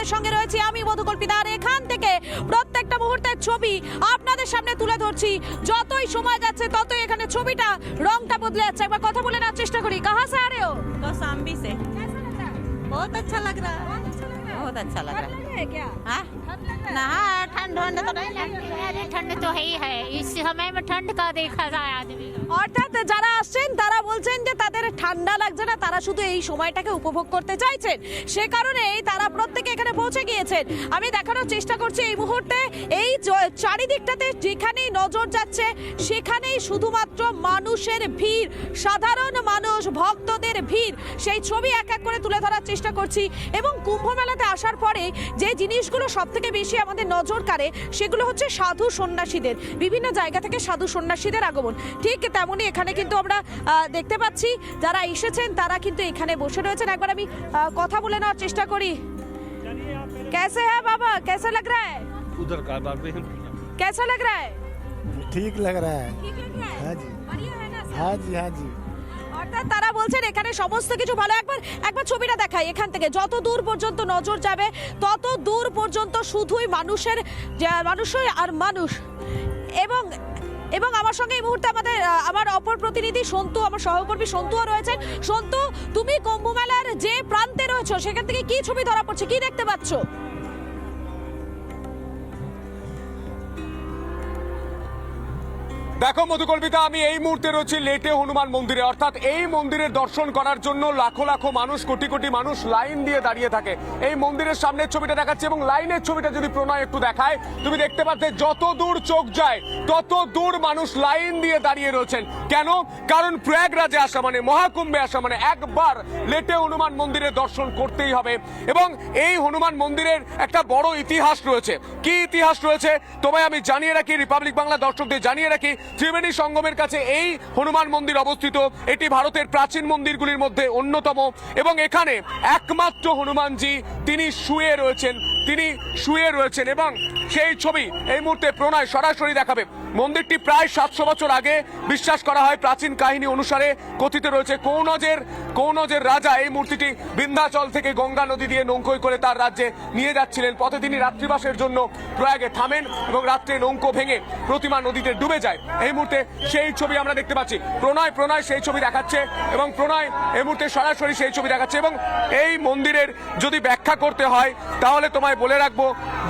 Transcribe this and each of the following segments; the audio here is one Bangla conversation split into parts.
সঙ্গে রয়েছি আমি মধুকল্পিতা আর এখান থেকে প্রত্যেকটা মুহূর্তের ছবি আপনাদের সামনে তুলে ধরছি যতই সময় যাচ্ছে ততই এখানে ছবিটা রংটা বদলে যাচ্ছে একবার কথা বলে নেওয়ার চেষ্টা করি কাহা সে আরে হো कौसाम्बी से बहुत अच्छा लग रहा है बहुत अच्छा लग रहा है हाँ? ना ठंड ठंड तो नहीं लगती है अरे ठंड तो है ही है इस समय में ठंड का देखा जाए आदमी को। অর্থাৎ যারা আসছেন তারা বলছেন যে তাদের ঠান্ডা লাগছে না তারা শুধু এই সময়টাকে উপভোগ করতে চাইছেন সে কারণেই তারা প্রত্যেকে এখানে পৌঁছে গিয়েছেন আমি দেখানোর চেষ্টা করছি এই মুহূর্তে এই জ- চারিদিকটাতে যেখানেই নজর যাচ্ছে সেখানেই শুধুমাত্র মানুষের ভিড় সাধারণ মানুষ ভক্তদের ভিড় সেই ছবি এক এক করে তুলে ধরার চেষ্টা করছি এবং কুম্ভ মেলাতে আসার পরে যে জিনিসগুলো সব থেকে বেশি আমাদের নজর কাড়ে সেগুলো হচ্ছে সাধু সন্ন্যাসীদের বিভিন্ন জায়গা থেকে সাধু সন্ন্যাসীদের আগমন ঠিক তেমনই এখানে কিন্তু আমরা আহ, দেখতে পাচ্ছি যারা এসেছেন তারা কিন্তু এখানে বসে রয়েছেন একবার আমি আহ, কথা বলে নেওয়ার চেষ্টা করি कैसे है बाबा कैसा लग रहा है उधर का बाबे हम कैसा लग रहा है ठीक लग रहा है ठीक लग रहा है हाँ जी बढ़िया है ना हाँ जी हाँ जी অর্থাৎ তারা বলছেন এখানে সমস্ত কিছু ভালো। একবার একবার ছবিটা দেখাই এখান থেকে। যত দূর পর্যন্ত নজর যাবে, তত দূর পর্যন্ত শুধুই মানুষের মানুষই আর মানুষ। এবং এবং আমার সঙ্গে এই মুহূর্তে আমাদের আমার অপর প্রতিনিধি সন্তু, আমার সহকর্মী সন্তুও রয়েছেন। সন্তু, তুমি কুম্ভ মেলার যে প্রান্তে রয়েছো, সেখান থেকে কি ছবি ধরা পড়ছে? কি দেখতে পাচ্ছ? দেখো মধুকল্পিতা আমি এই মুহূর্তে রয়েছি লেটে হনুমান মন্দিরে। অর্থাৎ এই মন্দিরের দর্শন করার জন্য লাখো লাখো মানুষ, কোটি কোটি মানুষ লাইন দিয়ে দাঁড়িয়ে থাকে। এই মন্দিরের সামনের ছবিটা দেখাচ্ছে এবং লাইনের ছবিটা যদি প্রণয় একটু দেখায়, তুমি দেখতে পাচ্ছ যত দূর চোখ যায়, তত দূর মানুষ লাইন দিয়ে দাঁড়িয়ে রয়েছেন। কেন? কারণ প্রয়াগরাজে আসা মানে মহাকুম্ভে আসা মানে একবার লেটে হনুমান মন্দিরের দর্শন করতেই হবে। এবং এই হনুমান মন্দিরের একটা বড় ইতিহাস রয়েছে। কি ইতিহাস রয়েছে? তোমায় আমি জানিয়ে রাখি, রিপাবলিক বাংলা দর্শকদের জানিয়ে রাখি ত্রিবেণী সঙ্গমের কাছে এই হনুমান মন্দির অবস্থিত। এটি ভারতের প্রাচীন মন্দিরগুলির মধ্যে অন্যতম এবং এখানে একমাত্র হনুমানজি তিনি শুয়ে রয়েছেন, তিনি শুয়ে রয়েছেন এবং সেই ছবি এই মুহূর্তে প্রণয় সরাসরি দেখাবে। মন্দিরটি প্রায় সাতশো বছর আগে বিশ্বাস করা হয় প্রাচীন কাহিনী অনুসারে কথিত রয়েছে কৌনজের কৌনজের রাজা এই মূর্তিটি বিন্ধ্যাচল থেকে গঙ্গা নদী দিয়ে নৌকোয় করে তার রাজ্যে নিয়ে যাচ্ছিলেন। পথে তিনি রাত্রিবাসের জন্য প্রয়াগে থামেন এবং রাত্রে নৌকো ভেঙে প্রতিমা নদীতে ডুবে যায়। এই মুহূর্তে সেই ছবি আমরা দেখতে পাচ্ছি। প্রণয় প্রণয় সেই ছবি দেখাচ্ছে এবং প্রণয় এই মুহূর্তে সরাসরি সেই ছবি দেখাচ্ছে এবং এই মন্দিরের যদি ব্যাখ্যা করতে হয়, তাহলে তোমায় বলে রাখব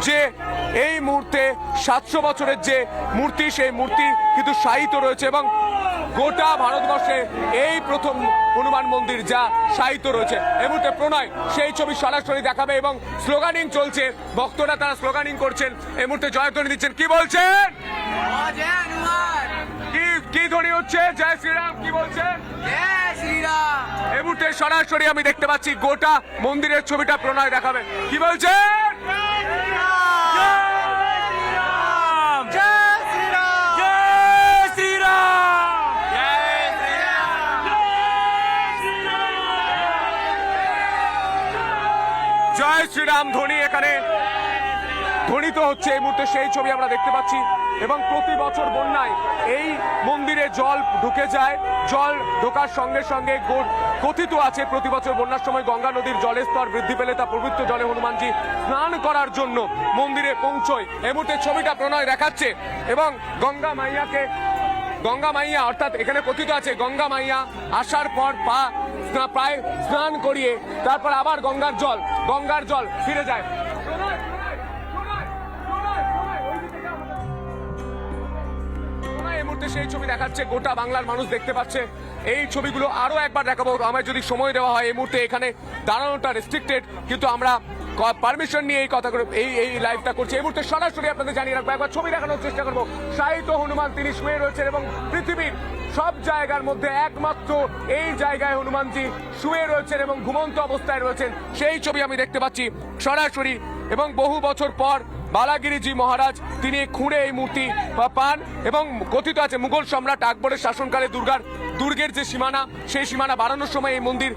যে এই মুহূর্তে সাতশো বছরের যে মূর্তি, সেই মূর্তি কিন্তু সাহিত্য রয়েছে এবং গোটা ভারতবর্ষে এই প্রথম হনুমান মন্দির যা সাহিত্য রয়েছে। এই মুহূর্তে প্রণয় সেই ছবি সরাসরি দেখাবে এবং স্লোগানিং চলছে। ভক্তরা তারা স্লোগানিং করছেন। এই মুহূর্তে জয়ধ্বনি দিচ্ছেন। কি বলছেন? কি কি ধ্বনি হচ্ছে? জয় শ্রীরাম, কি বলছেন? এই মুহূর্তে সরাসরি আমি দেখতে পাচ্ছি গোটা মন্দিরের ছবিটা প্রণয় দেখাবে। কি বলছেন? শ্রীরাম ধ্বনি এখানে। ধ্বনিত হচ্ছে এই মুহূর্তে, সেই ছবি আমরা দেখতে পাচ্ছি। এবং প্রতি বছর বন্যায় এই মন্দিরে জল ঢুকে যায়। জল ঢোকার সঙ্গে সঙ্গে কথিত আছে, প্রতি বছর বন্যার সময় গঙ্গা নদীর জলের স্তর বৃদ্ধি পেলে তা পবিত্র জলে হনুমানজি স্নান করার জন্য মন্দিরে পৌঁছয়। এই মুহূর্তে ছবিটা প্রণয় দেখাচ্ছে এবং গঙ্গা মাইয়াকে গঙ্গা মাইয়া অর্থাৎ এখানে কথিত আছে, গঙ্গা মাইয়া আসার পর পা প্রায় স্নান করিয়ে তারপর আবার গঙ্গার জল গঙ্গার জল ফিরে যায়। এই মুহূর্তে সেই ছবি দেখাচ্ছে, গোটা বাংলার মানুষ দেখতে পাচ্ছে। এই ছবিগুলো আরও একবার দেখাবো। আমায় যদি সময় দেওয়া হয়, এই মুহূর্তে এখানে দাঁড়ানোটা রেস্ট্রিক্টেড কিন্তু আমরা পারমিশন নিয়ে এই কথা করে এই এই লাইভটা করছি। এই মুহূর্তে সরাসরি আপনাদের জানিয়ে রাখব, একবার ছবি দেখানোর চেষ্টা করব। সাহিত্য হনুমান, তিনি শুয়ে রয়েছেন এবং পৃথিবীর সব জায়গার মধ্যে একমাত্র এই জায়গায় হনুমানজি শুয়ে রয়েছেন এবং ঘুমন্ত অবস্থায় রয়েছেন। সেই ছবি আমি দেখতে পাচ্ছি সরাসরি এবং বহু বছর পর বালাগিরিজি মহারাজ, তিনি খুঁড়ে এই মূর্তি পান এবং কথিত আছে, মুঘল সম্রাট আকবরের শাসনকালে দুর্গার, দুর্গের যে সীমানা, সেই সীমানা বাড়ানোর সময় এই মন্দির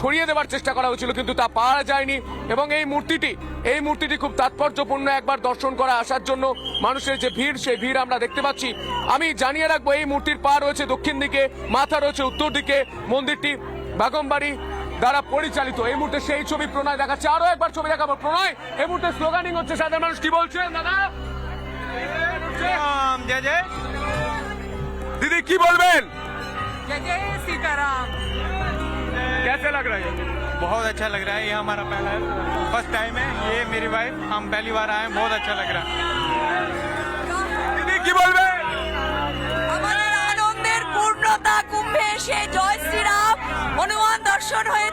সরিয়ে দেওয়ার চেষ্টা করা হয়েছিল, কিন্তু তা পাওয়া যায়নি এবং এই মূর্তিটি এই মূর্তিটি খুব তাৎপর্যপূর্ণ একবার দর্শন করা আসার জন্য মানুষের যে ভিড়, সেই ভিড় আমরা দেখতে পাচ্ছি। আমি জানিয়ে রাখব, এই মূর্তির পা রয়েছে দক্ষিণ দিকে, মাথা রয়েছে উত্তর দিকে, মন্দিরটি বাগমবাড়ি দ্বারা পরিচালিত এই মুহূর্তে সেই ছবি প্রণয় দেখাচ্ছে আরো একবার ছবি দেখাবো প্রণয় এই মুহূর্তে স্লোগানিং হচ্ছে সাধারণ মানুষ কি বলছেন দাদা जय जय দিদি কি বলবেন जय जय सीताराम कैसे लग रहा है बहुत अच्छा लग रहा है ये हमारा पहला फर्स्ट टाइम है ये मेरी वाइफ हम पहली बार आए हैं बहुत अच्छा लग रहा है দিদি কি বলবেন আমাদের আনন্দের পূর্ণতা কুম্ভে এসে জয় শ্রীরাম হনুমান দর্শন হয়েছে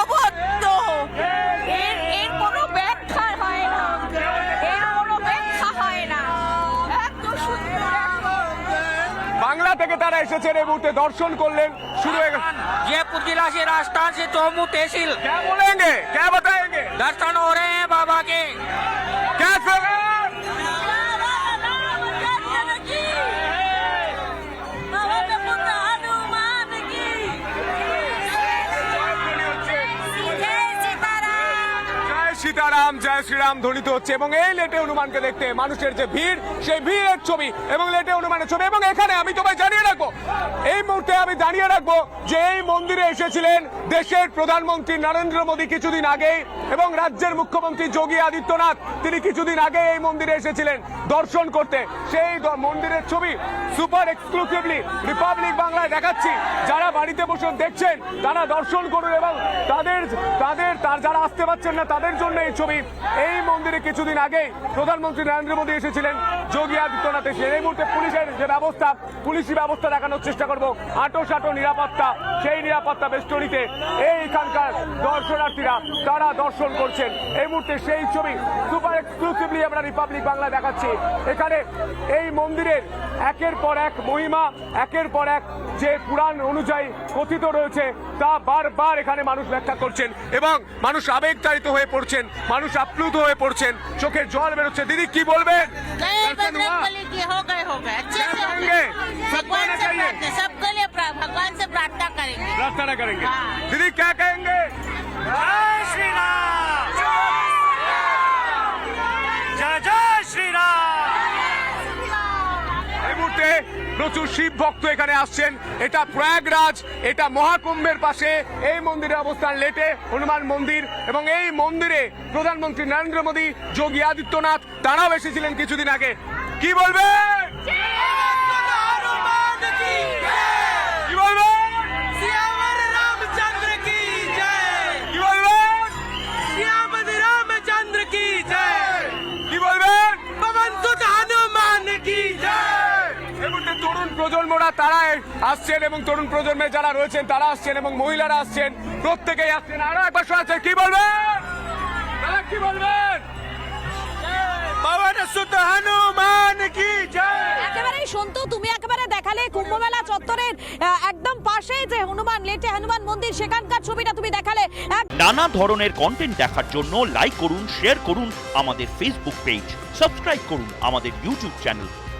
এসেছেন এই মুহূর্তে দর্শন করলেন শুরু হয়ে গেছে जयपुर जिला से राजस्थान से चौमू तहसील क्या बोलेंगे क्या बताएंगे दर्शन हो रहे हैं बाबा के শ্রীরাম ধ্বনিত হচ্ছে এবং এই লেটে হনুমানকে দেখতে মানুষের যে ভিড়, সেই ভিড়ের ছবি এবং লেটে হনুমানের ছবি। এবং এখানে আমি তোমায় জানিয়ে রাখব, এই মুহূর্তে আমি জানিয়ে রাখব যে এই মন্দিরে এসেছিলেন দেশের প্রধানমন্ত্রী নরেন্দ্র মোদী কিছুদিন আগেই এবং রাজ্যের মুখ্যমন্ত্রী যোগী আদিত্যনাথ, তিনি কিছুদিন আগে এই মন্দিরে এসেছিলেন দর্শন করতে। সেই মন্দিরের ছবি সুপার এক্সক্লুসিভলি রিপাবলিক বাংলায় দেখাচ্ছি। যারা বাড়িতে বসে দেখছেন, তারা দর্শন করুন এবং তাদের তাদের, তার যারা আসতে পারছেন না, তাদের জন্য এই ছবি। এই মন্দিরে কিছুদিন আগে প্রধানমন্ত্রী নরেন্দ্র মোদী এসেছিলেন। যোগী আদিত্যনাথ এসেছেন এই মুহূর্তে পুলিশের যে ব্যবস্থা, পুলিশি ব্যবস্থা দেখানোর চেষ্টা করব। আটো সাটো নিরাপত্তা, সেই নিরাপত্তা বেষ্টনীতে এইখানকার দর্শনার্থীরা, তারা দর্শন করছেন। এই মুহূর্তে সেই ছবি সুপার এক্সক্লুসিভলি আমরা রিপাবলিক বাংলা দেখাচ্ছি। এখানে এই মন্দিরের একের পর এক মহিমা, একের পর এক যে পুরাণ অনুযায়ী কথিত রয়েছে, তা বারবার এখানে মানুষ ব্যাখ্যা করছেন এবং মানুষ আবেগতাড়িত হয়ে পড়ছেন, মানুষ আপ্লুত হয়ে পড়ছেন চোখের জল বেরোচ্ছে। দিদি, কি বলবেন? बजरंग हो गए हो गए। अच्छे से भगवान से चाहिए। प्रार्थना सबके लिए भगवान से प्रार्थना करेंगे। प्रार्थना करेंगे। हाँ। दीदी क्या कहेंगे? श्री राम। প্রচুর শিব ভক্ত এখানে আসছেন। এটা প্রয়াগরাজ, এটা মহাকুম্ভের পাশে। এই মন্দিরে অবস্থান লেটে হনুমান মন্দির এবং এই মন্দিরে প্রধানমন্ত্রী নরেন্দ্র মোদী যোগী আদিত্যনাথ, তারাও এসেছিলেন কিছুদিন আগে। কি বলবেন প্রজন্মরা তারা আসছেন এবং তরুণ প্রজন্মে যারা রয়েছেন তারা আসছেন এবং মহিলারা আসছেন। প্রত্যেকেই আসছেন। আরও একবার শোনাচ্ছেন কি বলবেন? কি বলবেন? তুমি দেখালে চত্বরের একদম যে হনুমান লেটে হনুমান মন্দির সেখানকার ছবিটা তুমি দেখালে। নানা ধরনের কন্টেন্ট দেখার জন্য লাইক করুন শেয়ার করুন আমাদের ফেসবুক পেজ সাবস্ক্রাইব করুন আমাদের ইউটিউব চ্যানেল